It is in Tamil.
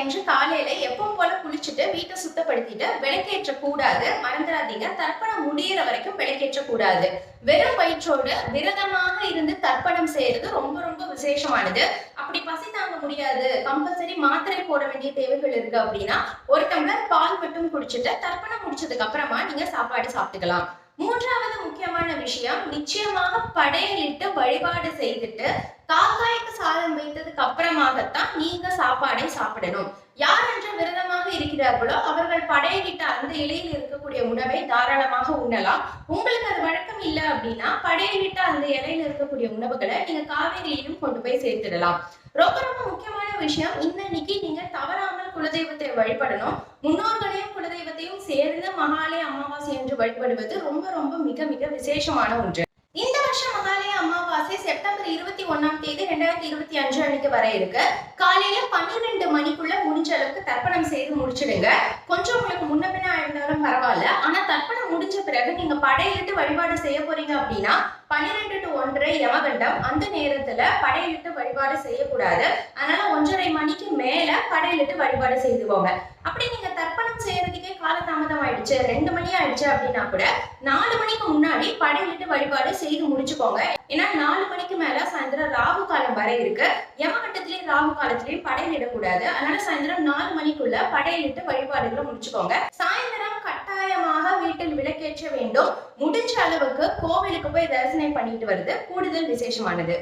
அன்று காலையில எப்போ போல குளிச்சுட்டு வீட்டை சுத்தப்படுத்திட்டு விளக்கேற்ற கூடாது மறந்துடாதீங்க தர்ப்பணம் முடியிற வரைக்கும் விளக்கேற்ற கூடாது வெறும் வயிற்றோடு விரதமாக இருந்து தர்ப்பணம் செய்யறது ரொம்ப ரொம்ப விசேஷமானது. அப்படி பசி தாங்க முடியாது. கம்பல்சரி மாத்திரை போட வேண்டிய தேவைகள் இருக்கு அப்படின்னா ஒரு டம்ளர் பால் மட்டும் குடிச்சிட்டு தர்ப்பணம் முடிச்சதுக்கு அப்புறமா நீங்க சாப்பாடு சாப்பிட்டுக்கலாம். முக்கியமான விஷயம் நிச்சயமாக படையலிட்டு வழிபாடு செய்துட்டு காக்காய்க்கு சாதம் வைத்ததுக்கு அப்புறமாகத்தான் நீங்க சாப்பாடை சாப்பிடணும். யார் என்று விரதமாக இருக்கிறார்களோ அவர்கள் படையலிட்ட அந்த இலையில் இருக்கக்கூடிய உணவை தாராளமாக உண்ணலாம். உங்களுக்கு அது வழக்கம் இல்லை அப்படின்னா படையலிட்ட அந்த இலையில இருக்கக்கூடிய உணவுகளை நீங்க காவேரியிலும் கொண்டு போய் சேர்த்துடலாம். ரொம்ப ரொம்ப முக்கியமான விஷயம் இன்னைக்கு நீங்க தவறாம குலதெய்வத்தை வழிபடணும். முன்னோர்களையும் குலதெய்வத்தையும் சேர்ந்து மகாலய அமாவாசை என்று வழிபடுவது ரொம்ப ரொம்ப மிக மிக விசேஷமான ஒன்று. இந்த வருஷம் மகாலய அமாவாசை செப்டம்பர் இருபத்தி ஒன்னாம் தேதி ரெண்டாயிரத்தி இருபத்தி அஞ்சு அன்னைக்கு வர இருக்கு. காலையில பன்னிரெண்டு மணிக்குள்ள முடிஞ்ச அளவுக்கு தர்ப்பணம் செய்து முடிச்சிடுங்க. கொஞ்சம் உங்களுக்கு முன்ன பின்ன இருந்தாலும் பரவாயில்ல. ஆனா தர்ப்பணம் முடிஞ்ச பிறகு நீங்க படையிட்டு வழிபாடு செய்ய போறீங்க அப்படின்னா பன்னிரெண்டு டு ஒன்றரை யமகண்டம் அந்த நேரத்துல படையிட்டு வழிபாடு செய்யக்கூடாது. அதனால ஒன்றரை மணிக்கு மேல படையலிட்டு வழிபாடு செய்துவாங்க அப்படி நீங்க தர்ப்பணம் செய்யறதுக்கே காலதாமதம் ஆயிடுச்சு ரெண்டு மணி ஆயிடுச்சு அப்படின்னா கூட நாலு மணிக்கு முன்னாடி படையலிட்டு வழிபாடு செய்து முடிச்சுக்கோங்க. ஏன்னா நாலு மணிக்கு மேல சாயந்தரம் ராகு காலம் வரை இருக்கு. யமகட்டத்திலயும் ராகு காலத்திலயும் படையலிடக்கூடாது அதனால சாயந்தரம் நாலு மணிக்குள்ள படையலிட்டு வழிபாடுகளை முடிச்சுக்கோங்க. சாயந்தரம் கட்டாயமாக வீட்டில் விளக்கேற்ற வேண்டும். முடிஞ்ச அளவுக்கு கோவிலுக்கு போய் தரிசனம் பண்ணிட்டு வருது கூடுதல் விசேஷமானது.